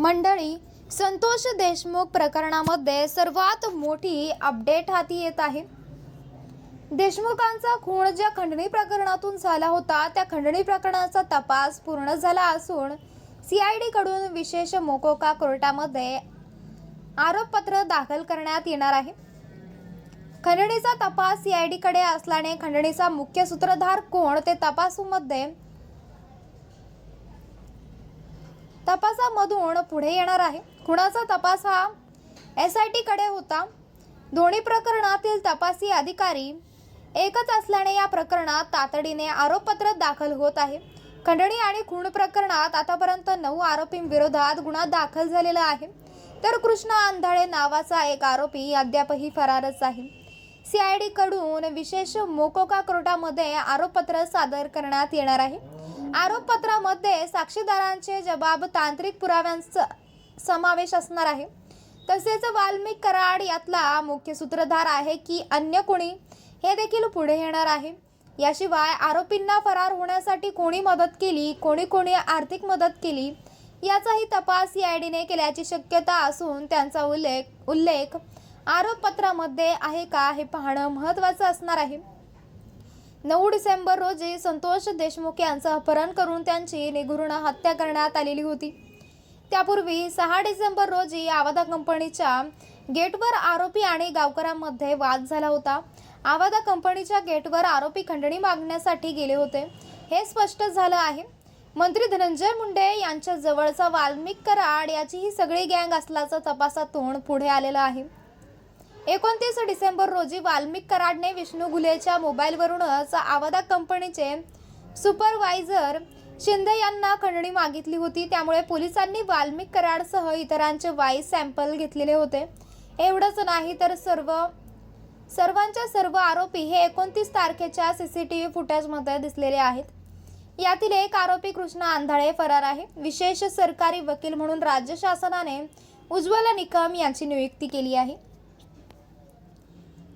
मंडळी संतोष देशमुख प्रकरणामध्ये सर्वात मोठी अपडेट हाती येत आहे. देशमुखांचा खून ज्या खंडणी प्रकरणातून झाला होता त्या खंडणी प्रकरणाचा तपास पूर्ण झाला असून सीआयडी कडून विशेष मोकोका कोर्टामध्ये आरोपपत्र दाखल करण्यात येणार आहे. खंडणीचा तपास सी आय डीकडे असल्याने खंडणीचा मुख्य सूत्रधार कोण ते तपासूमध्ये तपासामधून पुढे येणार आहे. खुणाचा तपास हा एस आय टीकडे होता. दोन्ही प्रकरणातील तपासी अधिकारी एकच असल्याने या प्रकरणात तातडीने आरोपपत्र दाखल होत आहे. खंडणी आणि खून प्रकरणात आतापर्यंत नऊ आरोपींविरोधात गुन्हा दाखल झालेला आहे. तर कृष्णा आंधळे नावाचा एक आरोपी अद्यापही फरारच आहे. सीआयडी कडून विशेष मोकोका कोर्टामध्ये आरोपपत्र सादर करण्यात येणार आहे. आरोपपत्रामध्ये साक्षीदारांचे जबाब तांत्रिक पुराव्यांचा समावेश असणार आहे. तसेच वाल्मिक कराड यातला मुख्य सूत्रधार आहे की अन्य कोणी हे देखील पुढे येणार आहे. याशिवाय आरोपींना फरार होण्यासाठी कोणी मदत केली कोणी कोणी आर्थिक मदत केली याचाही तपास सीआयडीने केल्याची शक्यता असून त्यांचा उल्लेख उल्लेख आरोपपत्रामध्ये आहे का हे पाहणं महत्त्वाचं असणार आहे. नऊ डिसेंबर रोजी संतोष देशमुख यांचं अपहरण करून त्यांची निगुर्ण हत्या करण्यात आलेली होती. त्यापूर्वी सहा डिसेंबर रोजी आवादा कंपनीच्या गेटवर आरोपी आणि गावकऱ्यांमध्ये वाद झाला होता. आवादा कंपनीच्या गेटवर आरोपी खंडणी मागण्यासाठी गेले होते. हे स्पष्ट झालं आहे. मंत्री धनंजय मुंडे यांच्या जवळचा वाल्मिक कराड याची ही सगळी गँग असल्याचं तपासातून पुढे आलेलं आहे. एकोणतीस डिसेंबर रोजी वाल्मिक कराडने विष्णू घुलेच्या मोबाईलवरूनच आवादा कंपनीचे सुपरवायझर शिंदे यांना खंडणी मागितली होती. त्यामुळे पोलिसांनी वाल्मिक कराडसह इतरांचे वाईस सॅम्पल घेतलेले होते. एवढंच नाही तर सर्व सर्वांच्या सर्व आरोपी हे एकोणतीस तारखेच्या सी सी टी व्ही फुटेजमध्ये दिसलेले आहेत. यातील एक आरोपी कृष्णा आंधळे फरार आहे. विशेष सरकारी वकील म्हणून राज्य शासनाने उज्ज्वला निकम यांची नियुक्ती केली आहे.